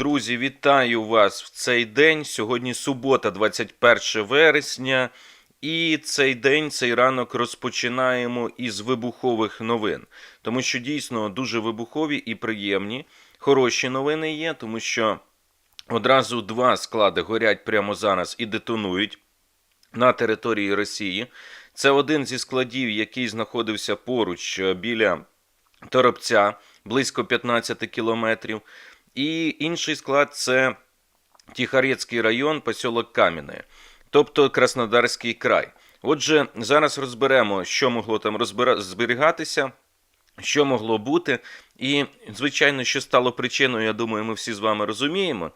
Друзі, вітаю вас в цей день. Сьогодні субота, 21 вересня. І цей день, цей ранок розпочинаємо із вибухових новин, тому що дійсно дуже вибухові і приємні. Хороші новини є, тому що одразу два склади горять прямо зараз і детонують на території Росії. Це один зі складів, який знаходився поруч е, біля Торопця, близько 15 кілометрів. І інший склад це Тихорецький район, посілок Кам'яне, тобто Краснодарський край. Отже, зараз розберемо, що могло там зберігатися, що могло бути, і, звичайно, що стало причиною, я думаю, ми всі з вами розуміємо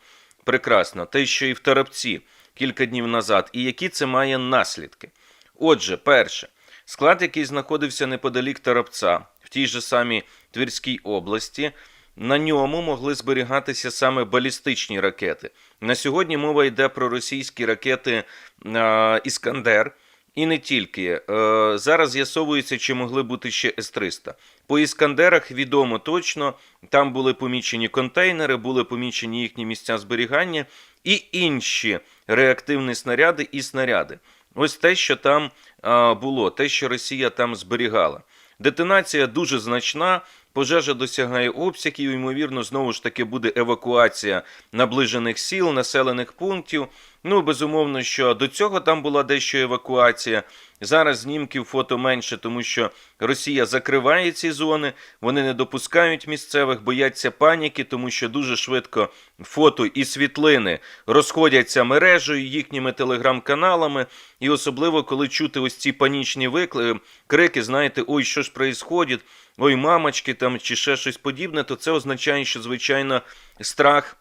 прекрасно, те, що і в Торопці кілька днів назад, і які це має наслідки. Отже, перше, склад, який знаходився неподалік Торопця, в тій же самій Тверській області, на ньому могли зберігатися саме балістичні ракети. На сьогодні мова йде про російські ракети е, Іскандер. І не тільки. Е, зараз з'ясовується, чи могли бути ще С-300. По Іскандерах відомо точно, там були помічені контейнери, були помічені їхні місця зберігання і інші реактивні снаряди і снаряди. Ось те, що там е, було, те, що Росія там зберігала. Детонація дуже значна, пожежа досягає обсягів, ймовірно, знову ж таки буде евакуація наближених сіл, населених пунктів. Ну, безумовно, що до цього там була дещо евакуація. Зараз знімків фото менше, тому що Росія закриває ці зони, вони не допускають місцевих, бояться паніки, тому що дуже швидко фото і світлини розходяться мережею, їхніми телеграм-каналами, і особливо коли чути ось ці панічні викли, крики, знаєте, ой, що ж происходить, ой, мамочки там чи ще щось подібне, то це означає, що звичайно страх.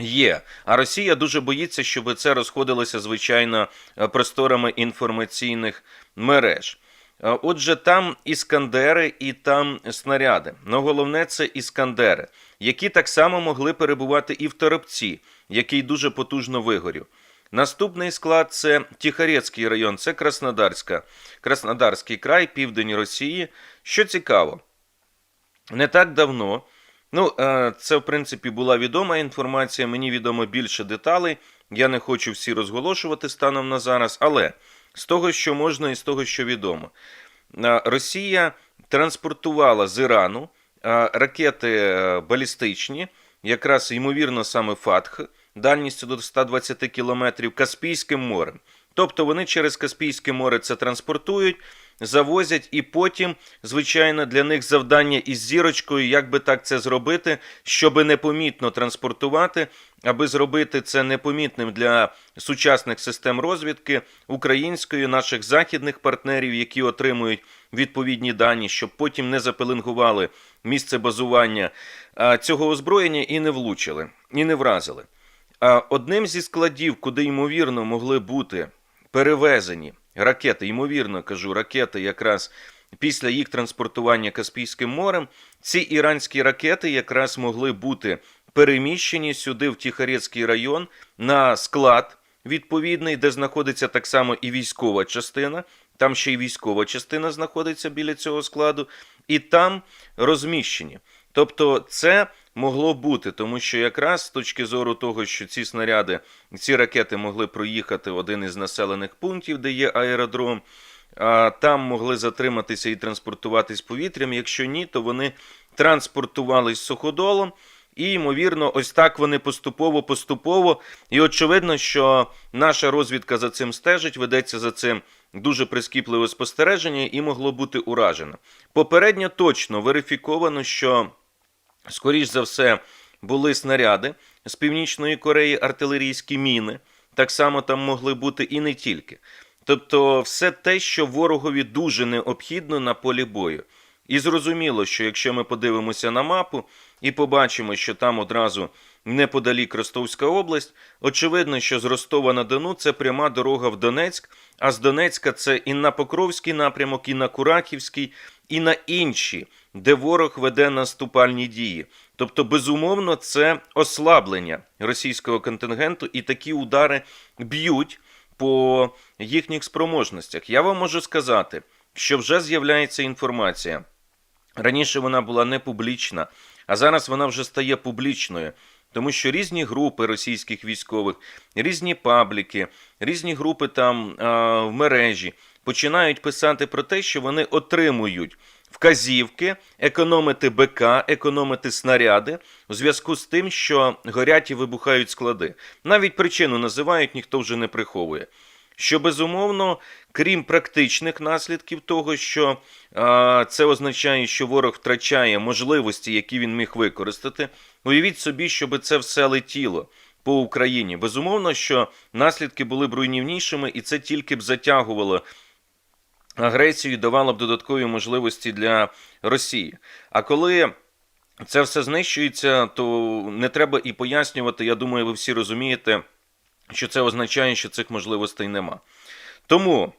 Є, а Росія дуже боїться, щоб це розходилося звичайно е, просторами інформаційних мереж. Е, Отже, там іскандери і там снаряди. Ну головне це іскандери, які так само могли перебувати і в Торопці, який дуже потужно вигорів. Наступний склад це Тихорецький район, це Краснодарська, Краснодарський край, південь Росії. Що цікаво, не так давно. Ну, е, це, в принципі, була відома інформація. Мені відомо більше деталей. Я не хочу всі розголошувати станом на зараз, але з того, що можна, і з того, що відомо, Е, Росія транспортувала з Ірану е, ракети балістичні, якраз ймовірно саме Фатх, дальністю до 120 кілометрів Каспійським морем. Тобто вони через Каспійське море це транспортують, завозять, і потім, звичайно, для них завдання із зірочкою, як би так це зробити, щоб непомітно транспортувати, аби зробити це непомітним для сучасних систем розвідки української, наших західних партнерів, які отримують відповідні дані, щоб потім не запеленгували місце базування цього озброєння і не влучили, і не вразили. Одним зі складів, куди ймовірно могли бути перевезені ракети, ймовірно кажу, ракети якраз після їх транспортування Каспійським морем, ці іранські ракети якраз могли бути переміщені сюди, в Тихорецький район, на склад відповідний, де знаходиться так само і військова частина. Там ще й військова частина знаходиться біля цього складу, і там розміщені. Тобто, це могло бути, тому що якраз з точки зору того, що ці снаряди, ці ракети могли проїхати в один із населених пунктів, де є аеродром, а там могли затриматися і транспортуватись повітрям. Якщо ні, то вони транспортувались суходолом. І, ймовірно, ось так вони поступово-поступово. І очевидно, що наша розвідка за цим стежить, ведеться за цим дуже прискіпливе спостереження і могло бути уражено. Попередньо точно верифіковано, що, скоріш за все, були снаряди з Північної Кореї, артилерійські міни. Так само там могли бути і не тільки. Тобто, все те, що ворогові дуже необхідно на полі бою. І зрозуміло, що якщо ми подивимося на мапу і побачимо, що там одразу неподалік Ростовська область, очевидно, що з Ростова на Дону це пряма дорога в Донецьк, а з Донецька це і на Покровський напрямок, і на Кураківський, і на інші, де ворог веде наступальні дії. Тобто, безумовно, це ослаблення російського контингенту, і такі удари б'ють по їхніх спроможностях. Я вам можу сказати, що вже з'являється інформація. Раніше вона була не публічна, а зараз вона вже стає публічною. Тому що різні групи російських військових, різні пабліки, різні групи там а, в мережі починають писати про те, що вони отримують вказівки економити БК, економити снаряди у зв'язку з тим, що горять і вибухають склади. Навіть причину називають, ніхто вже не приховує. Що безумовно, крім практичних наслідків того, що а, це означає, що ворог втрачає можливості, які він міг використати. Уявіть собі, щоб це все летіло по Україні. Безумовно, що наслідки були б руйнівнішими, і це тільки б затягувало агресію і давало б додаткові можливості для Росії. А коли це все знищується, то не треба і пояснювати. Я думаю, ви всі розумієте, що це означає, що цих можливостей нема. Тому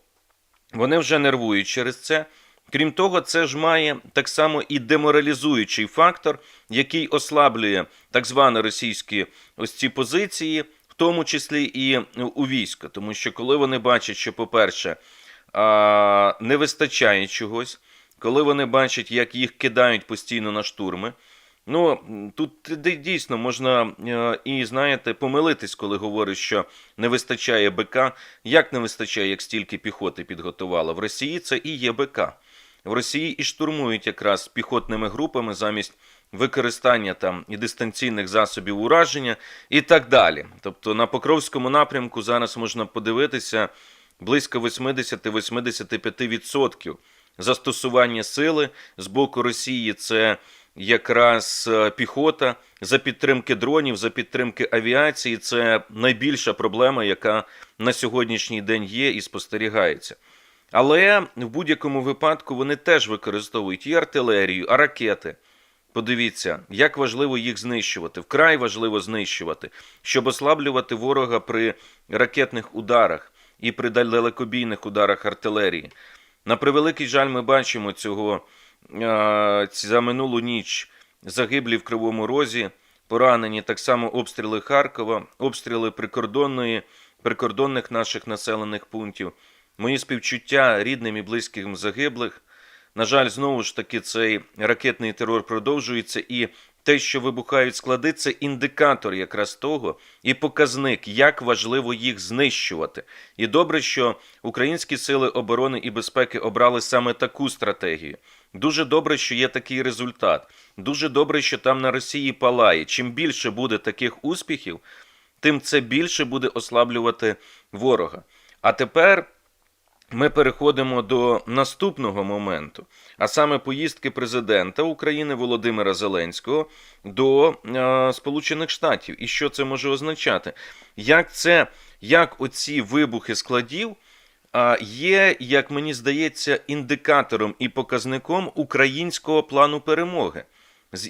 вони вже нервують через це. Крім того, це ж має так само і деморалізуючий фактор, який ослаблює так звані російські ось ці позиції, в тому числі і у війська. Тому що коли вони бачать, що, по-перше, не вистачає чогось, коли вони бачать, як їх кидають постійно на штурми. Ну, тут дійсно можна е, і, знаєте, помилитись, коли говориш, що не вистачає БК. Як не вистачає, як стільки піхоти підготувала? В Росії це і є БК. В Росії і штурмують якраз піхотними групами замість використання там і дистанційних засобів ураження і так далі. Тобто на Покровському напрямку зараз можна подивитися близько 80-85% застосування сили з боку Росії це якраз е, піхота за підтримки дронів, за підтримки авіації. Це найбільша проблема, яка на сьогоднішній день є і спостерігається. Але в будь-якому випадку вони теж використовують і артилерію, а ракети. Подивіться, як важливо їх знищувати. Вкрай важливо знищувати, щоб ослаблювати ворога при ракетних ударах і при далекобійних ударах артилерії. На превеликий жаль, ми бачимо цього за минулу ніч загиблі в Кривому Розі, поранені так само обстріли Харкова, обстріли прикордонної, прикордонних наших населених пунктів. Мої співчуття рідним і близьким загиблих. На жаль, знову ж таки, цей ракетний терор продовжується, і те, що вибухають склади, це індикатор якраз того і показник, як важливо їх знищувати. І добре, що українські сили оборони і безпеки обрали саме таку стратегію. Дуже добре, що є такий результат. Дуже добре, що там на Росії палає. Чим більше буде таких успіхів, тим це більше буде ослаблювати ворога. А тепер ми переходимо до наступного моменту, а саме поїздки президента України Володимира Зеленського до е, Сполучених Штатів. І що це може означати? Як це, як оці вибухи складів є, як мені здається, індикатором і показником українського плану перемоги,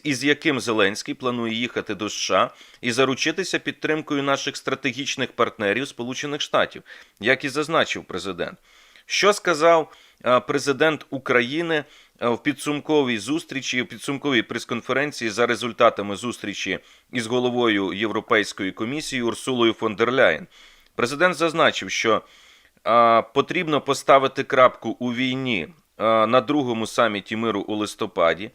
із яким Зеленський планує їхати до США і заручитися підтримкою наших стратегічних партнерів Сполучених Штатів, як і зазначив президент. Що сказав президент України в підсумковій зустрічі, в підсумковій прес-конференції за результатами зустрічі із головою Європейської комісії Урсулою фон дер Ляєн? Президент зазначив, що а, потрібно поставити крапку у війні на другому саміті миру у листопаді.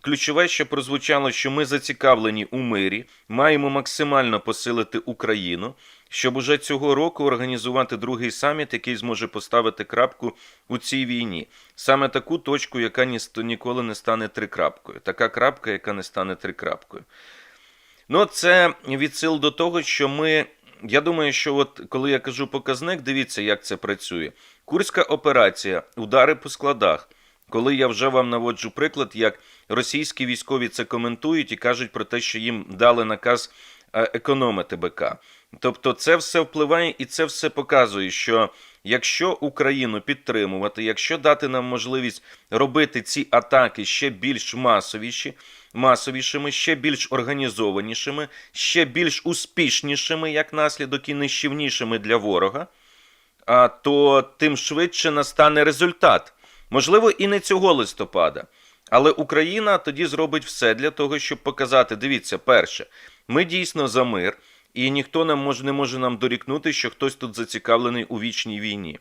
Ключове, що прозвучало, що ми зацікавлені у мирі, маємо максимально посилити Україну, щоб уже цього року організувати другий саміт, який зможе поставити крапку у цій війні. Саме таку точку, яка ні, ніколи не стане трикрапкою. Така крапка, яка не стане трикрапкою. Ну, це відсил до того, що ми. Я думаю, що от коли я кажу показник, дивіться, як це працює. Курська операція, удари по складах. Коли я вже вам наводжу приклад, як російські військові це коментують і кажуть про те, що їм дали наказ е, економити БК. Тобто, це все впливає і це все показує, що якщо Україну підтримувати, якщо дати нам можливість робити ці атаки ще більш масовіші, масовішими, ще більш організованішими, ще більш успішнішими, як наслідок, і нищівнішими для ворога, а, то тим швидше настане результат. Можливо, і не цього листопада. Але Україна тоді зробить все для того, щоб показати: дивіться, перше, ми дійсно за мир, і ніхто нам може, не може нам дорікнути, що хтось тут зацікавлений у вічній війні.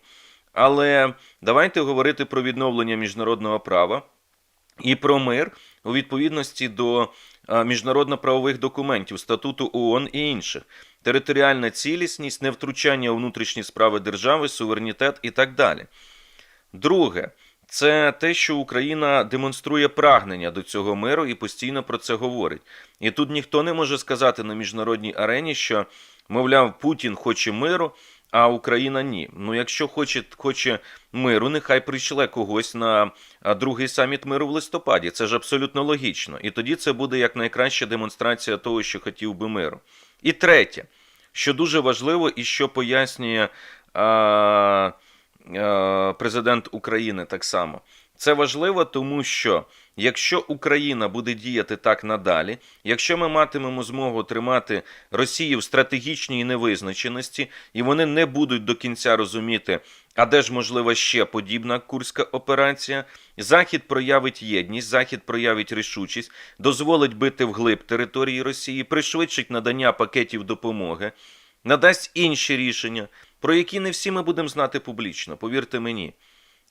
Але давайте говорити про відновлення міжнародного права і про мир у відповідності до міжнародно-правових документів, статуту ООН і інших. Територіальна цілісність, невтручання у внутрішні справи держави, суверенітет і так далі. Друге, це те, що Україна демонструє прагнення до цього миру і постійно про це говорить. І тут ніхто не може сказати на міжнародній арені, що, мовляв, Путін хоче миру, а Україна ні. Ну, якщо хоче, хоче миру, нехай пришле когось на другий саміт миру в листопаді. Це ж абсолютно логічно. І тоді це буде як найкраща демонстрація того, що хотів би миру. І третє, що дуже важливо і що пояснює. А, е, президент України так само. Це важливо, тому що якщо Україна буде діяти так надалі, якщо ми матимемо змогу тримати Росію в стратегічній невизначеності, і вони не будуть до кінця розуміти, а де ж можлива ще подібна курська операція, Захід проявить єдність, Захід проявить рішучість, дозволить бити вглиб території Росії, пришвидшить надання пакетів допомоги, надасть інші рішення, про які не всі ми будемо знати публічно, повірте мені.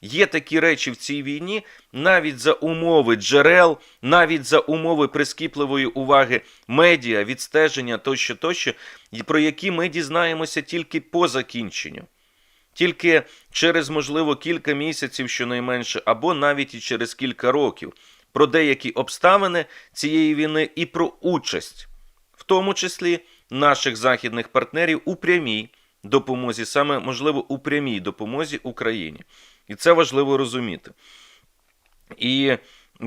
Є такі речі в цій війні, навіть за умови джерел, навіть за умови прискіпливої уваги медіа, відстеження тощо, тощо, про які ми дізнаємося тільки по закінченню. Тільки через, можливо, кілька місяців щонайменше, або навіть і через кілька років, про деякі обставини цієї війни і про участь, в тому числі наших західних партнерів у прямій допомозі, саме можливо у прямій допомозі Україні. І це важливо розуміти. І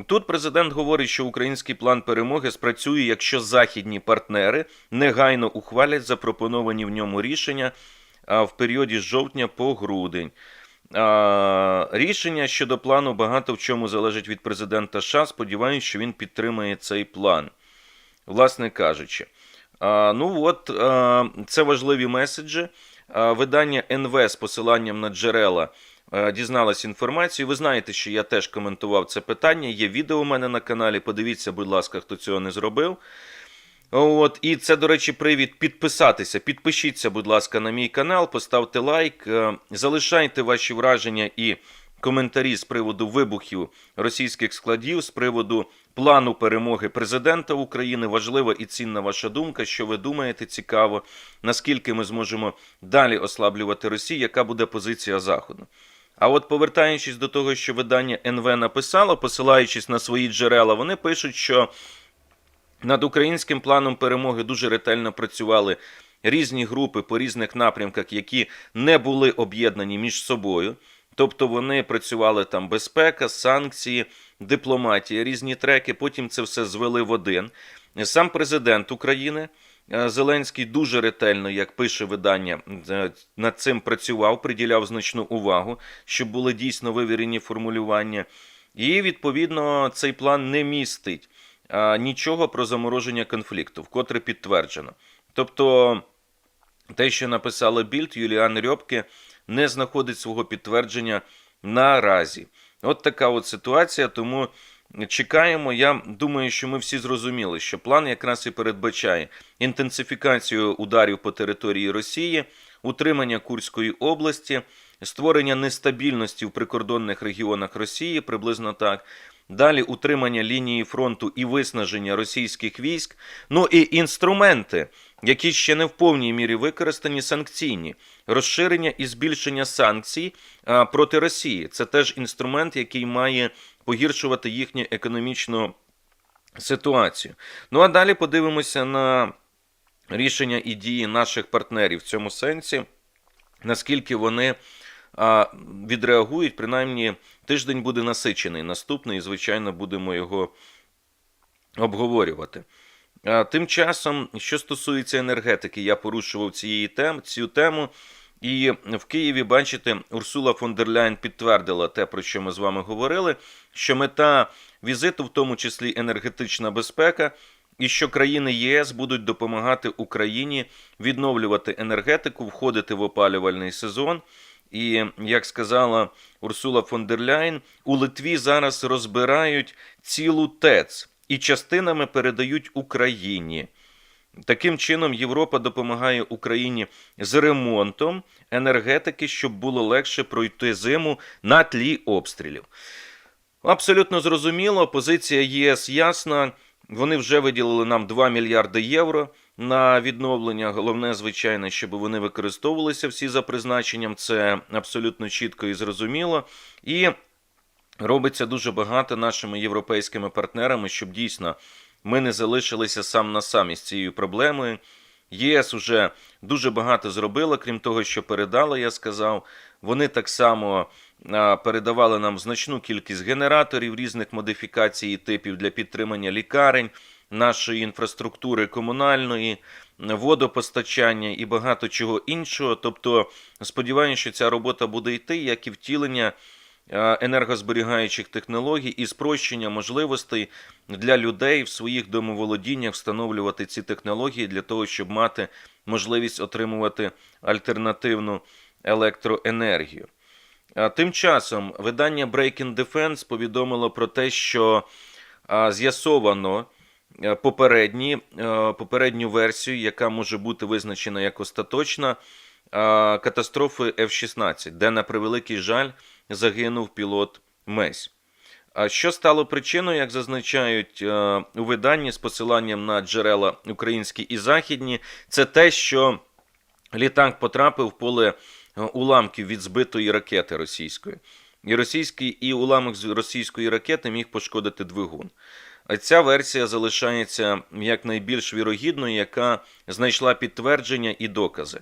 тут президент говорить, що український план перемоги спрацює, якщо західні партнери негайно ухвалять запропоновані в ньому рішення в періоді з жовтня по грудень. Рішення щодо плану багато в чому залежить від президента США. Сподіваюся, що він підтримає цей план. Власне кажучи, ну от це важливі меседжі. Видання НВ з посиланням на джерела дізналась інформацію. Ви знаєте, що я теж коментував це питання. Є відео у мене на каналі. Подивіться, будь ласка, хто цього не зробив. От, і це, до речі, привід підписатися. Підпишіться, будь ласка, на мій канал, поставте лайк, е, залишайте ваші враження і коментарі з приводу вибухів російських складів, з приводу плану перемоги президента України. Важлива і цінна ваша думка. Що ви думаєте? Цікаво, наскільки ми зможемо далі ослаблювати Росію, яка буде позиція Заходу. А от повертаючись до того, що видання НВ написало, посилаючись на свої джерела, вони пишуть, що над українським планом перемоги дуже ретельно працювали різні групи по різних напрямках, які не були об'єднані між собою. Тобто вони працювали там безпека, санкції, дипломатія, різні треки. Потім це все звели в один. Сам президент України Зеленський дуже ретельно, як пише видання, е, над цим працював, приділяв значну увагу, щоб були дійсно вивірені формулювання. І відповідно цей план не містить нічого про замороження конфлікту, вкотре підтверджено. Тобто, те, що написала Більд, Юліан Рьобке, не знаходить свого підтвердження наразі. От така от ситуація. Тому чекаємо. Я думаю, що ми всі зрозуміли, що план якраз і передбачає інтенсифікацію ударів по території Росії, утримання Курської області, створення нестабільності в прикордонних регіонах Росії, приблизно так. Далі утримання лінії фронту і виснаження російських військ, ну і інструменти, які ще не в повній мірі використані, санкційні, розширення і збільшення санкцій проти Росії. Це теж інструмент, який має погіршувати їхню економічну ситуацію. Ну а далі подивимося на рішення і дії наших партнерів в цьому сенсі, наскільки вони відреагують, принаймні тиждень буде насичений. Наступний, і, звичайно, будемо його обговорювати. Тим часом, що стосується енергетики, я порушував цієї тем, цю тему. І в Києві, бачите, Урсула фон дер Ляйн підтвердила те, про що ми з вами говорили, що мета візиту, в тому числі енергетична безпека, і що країни ЄС будуть допомагати Україні відновлювати енергетику, входити в опалювальний сезон. І як сказала Урсула фон дер Ляйн, у Литві зараз розбирають цілу ТЕЦ і частинами передають Україні. Таким чином, Європа допомагає Україні з ремонтом енергетики, щоб було легше пройти зиму на тлі обстрілів. Абсолютно зрозуміло, позиція ЄС ясна. Вони вже виділили нам 2 мільярди євро на відновлення. Головне, звичайно, щоб вони використовувалися всі за призначенням. Це абсолютно чітко і зрозуміло. І робиться дуже багато нашими європейськими партнерами, щоб дійсно ми не залишилися сам на сам із цією проблемою. ЄС уже дуже багато зробила, крім того, що передала, я сказав. Вони так само передавали нам значну кількість генераторів різних модифікацій і типів для підтримання лікарень, нашої інфраструктури комунальної, водопостачання і багато чого іншого. Тобто, сподіваюся, що ця робота буде йти, як і втілення енергозберігаючих технологій і спрощення можливостей для людей в своїх домоволодіннях встановлювати ці технології для того, щоб мати можливість отримувати альтернативну електроенергію. Тим часом видання Breaking Defense повідомило про те, що з'ясовано е, попередні, е, попередню версію, яка може бути визначена як остаточна катастрофи F-16, де, на превеликий жаль, загинув пілот Месь. А що стало причиною, як зазначають е, у виданні з посиланням на джерела українські і західні, це те, що літак потрапив в поле е, уламків від збитої ракети російської. І російський і уламок з російської ракети міг пошкодити двигун. А ця версія залишається як найбільш вірогідною, яка знайшла підтвердження і докази.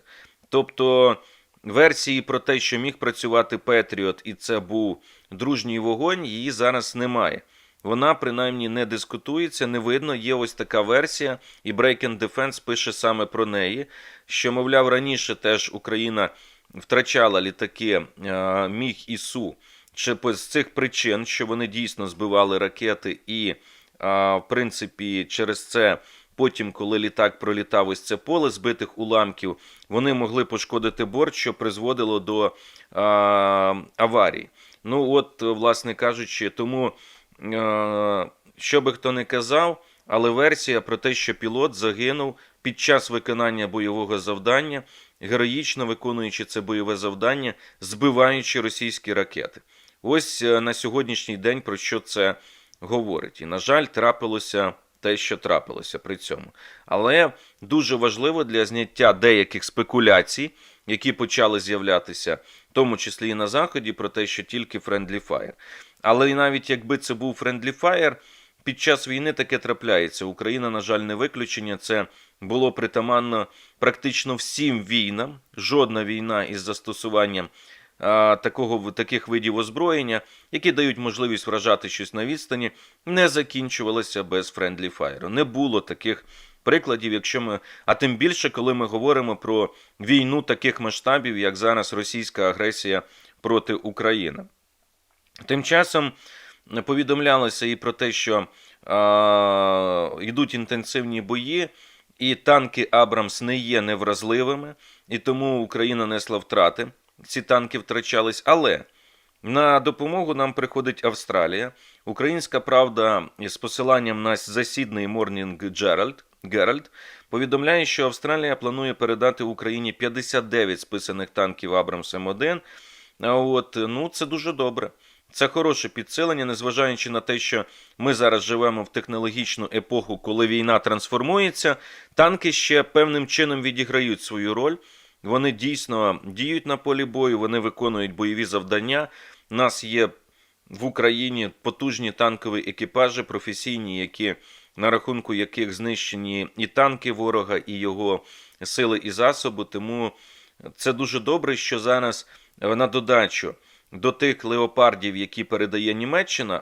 Тобто версії про те, що міг працювати Петріот, і це був дружній вогонь, її зараз немає. Вона принаймні не дискутується, не видно. Є ось така версія, і Breaking Defense пише саме про неї. Що, мовляв, раніше теж Україна втрачала літаки е, Міг і Су чи з цих причин, що вони дійсно збивали ракети, і, е, в принципі, через це. Потім, коли літак пролітав ось це поле збитих уламків, вони могли пошкодити борт, що призводило до а, аварії. Ну, от, власне кажучи, тому, а, що би хто не казав, але версія про те, що пілот загинув під час виконання бойового завдання, героїчно виконуючи це бойове завдання, збиваючи російські ракети. Ось е, на сьогоднішній день про що це говорить. І, на жаль, трапилося те, що трапилося при цьому. Але дуже важливо для зняття деяких спекуляцій, які почали з'являтися, в тому числі і на Заході, про те, що тільки Friendly Fire. Але і навіть якби це був Friendly Fire, під час війни таке трапляється. Україна, на жаль, не виключення. Це було притаманно практично всім війнам. Жодна війна із застосуванням такого таких видів озброєння, які дають можливість вражати щось на відстані, не закінчувалася без френдлі файру. Не було таких прикладів, якщо ми, а тим більше, коли ми говоримо про війну таких масштабів, як зараз російська агресія проти України. Тим часом повідомлялося і про те, що а, йдуть інтенсивні бої. І танки Абрамс не є невразливими, і тому Україна несла втрати ці танки втрачались. Але на допомогу нам приходить Австралія. Українська правда з посиланням на засідний Морнінг Джеральд Геральд повідомляє, що Австралія планує передати Україні 59 списаних танків Абрамс М1. А от ну це дуже добре. Це хороше підсилення, незважаючи на те, що ми зараз живемо в технологічну епоху, коли війна трансформується, танки ще певним чином відіграють свою роль. Вони дійсно діють на полі бою, вони виконують бойові завдання. У нас є в Україні потужні танкові екіпажі, професійні, які на рахунку яких знищені і танки ворога, і його сили і засоби. Тому це дуже добре, що зараз на додачу до тих леопардів, які передає Німеччина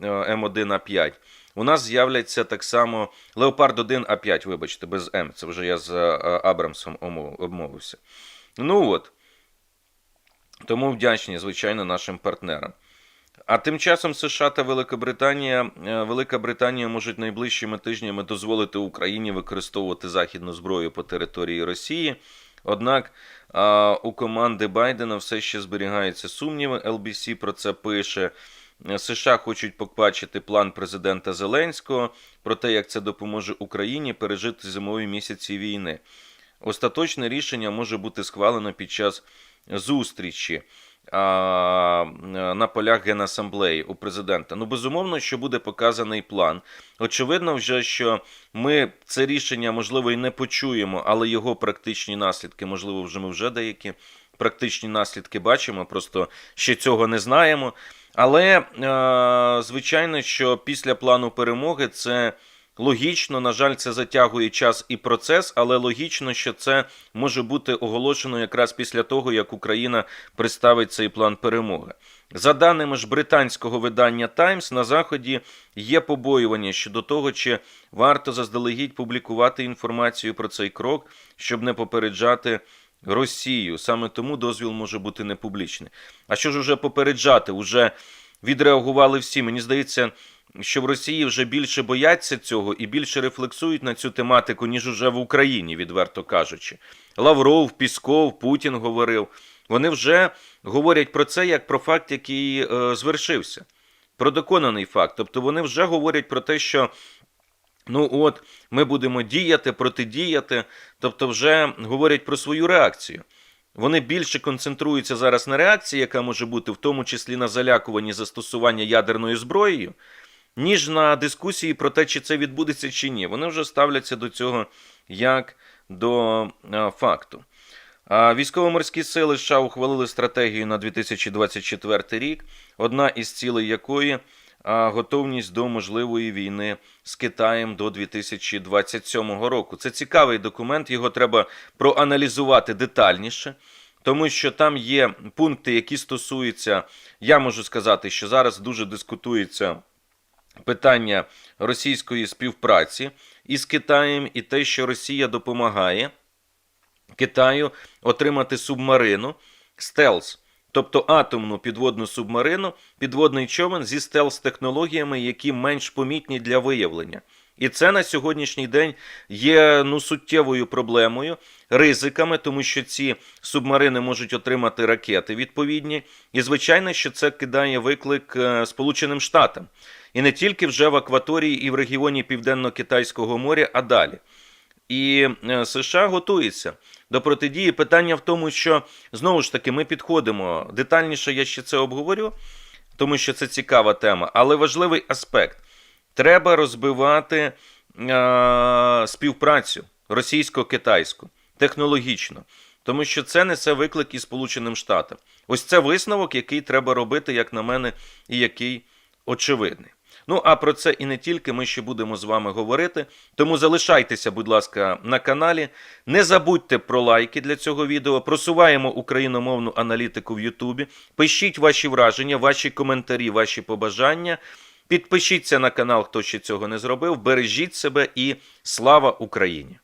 М1А5, у нас з'являться так само Леопард 1 А5, вибачте, без М. Це вже я з Абрамсом обмовився. Ну от. Тому вдячні, звичайно, нашим партнерам. А тим часом США та Великобританія Велика Британія можуть найближчими тижнями дозволити Україні використовувати західну зброю по території Росії. Однак у команди Байдена все ще зберігаються сумніви. LBC про це пише. США хочуть побачити план президента Зеленського про те, як це допоможе Україні пережити зимові місяці війни. Остаточне рішення може бути схвалено під час зустрічі а, на полях Генасамблеї у президента. Ну, безумовно, що буде показаний план. Очевидно, вже що ми це рішення можливо і не почуємо, але його практичні наслідки, можливо, вже ми вже деякі практичні наслідки бачимо, просто ще цього не знаємо. Але, е, звичайно, що після плану перемоги це логічно, на жаль, це затягує час і процес, але логічно, що це може бути оголошено якраз після того, як Україна представить цей план перемоги. За даними ж британського видання Times, на заході є побоювання щодо того, чи варто заздалегідь публікувати інформацію про цей крок, щоб не попереджати Росію. Саме тому дозвіл може бути не публічний. А що ж уже попереджати? Уже відреагували всі. Мені здається, що в Росії вже більше бояться цього і більше рефлексують на цю тематику, ніж уже в Україні, відверто кажучи. Лавров, Пісков, Путін говорив. Вони вже говорять про це як про факт, який е, звершився. Про доконаний факт. Тобто вони вже говорять про те, що ну от ми будемо діяти, протидіяти, тобто вже говорять про свою реакцію. Вони більше концентруються зараз на реакції, яка може бути, в тому числі на залякуванні застосування ядерною зброєю, ніж на дискусії про те, чи це відбудеться чи ні. Вони вже ставляться до цього як до а, факту. Військово-морські сили США ухвалили стратегію на 2024 рік, одна із цілей якої готовність до можливої війни з Китаєм до 2027 року. Це цікавий документ, його треба проаналізувати детальніше. Тому що там є пункти, які стосуються, я можу сказати, що зараз дуже дискутується питання російської співпраці із Китаєм і те, що Росія допомагає Китаю отримати субмарину стелс, тобто атомну підводну субмарину, підводний човен зі стелс-технологіями, які менш помітні для виявлення. І це на сьогоднішній день є ну суттєвою проблемою, ризиками, тому що ці субмарини можуть отримати ракети відповідні. І звичайно, що це кидає виклик е, Сполученим Штатам. І не тільки вже в акваторії і в регіоні Південно-Китайського моря, а далі. І е, США готується до протидії. Питання в тому, що знову ж таки ми підходимо детальніше. Я ще це обговорю, тому що це цікава тема, але важливий аспект. Треба розбивати е, співпрацю російсько-китайську технологічно, тому що це несе виклик і Сполученим Штатам. Ось це висновок, який треба робити, як на мене, і який очевидний. Ну а про це і не тільки ми ще будемо з вами говорити. Тому залишайтеся, будь ласка, на каналі. Не забудьте про лайки для цього відео. Просуваємо україномовну аналітику в Ютубі. Пишіть ваші враження, ваші коментарі, ваші побажання. Підпишіться на канал, хто ще цього не зробив. Бережіть себе і слава Україні!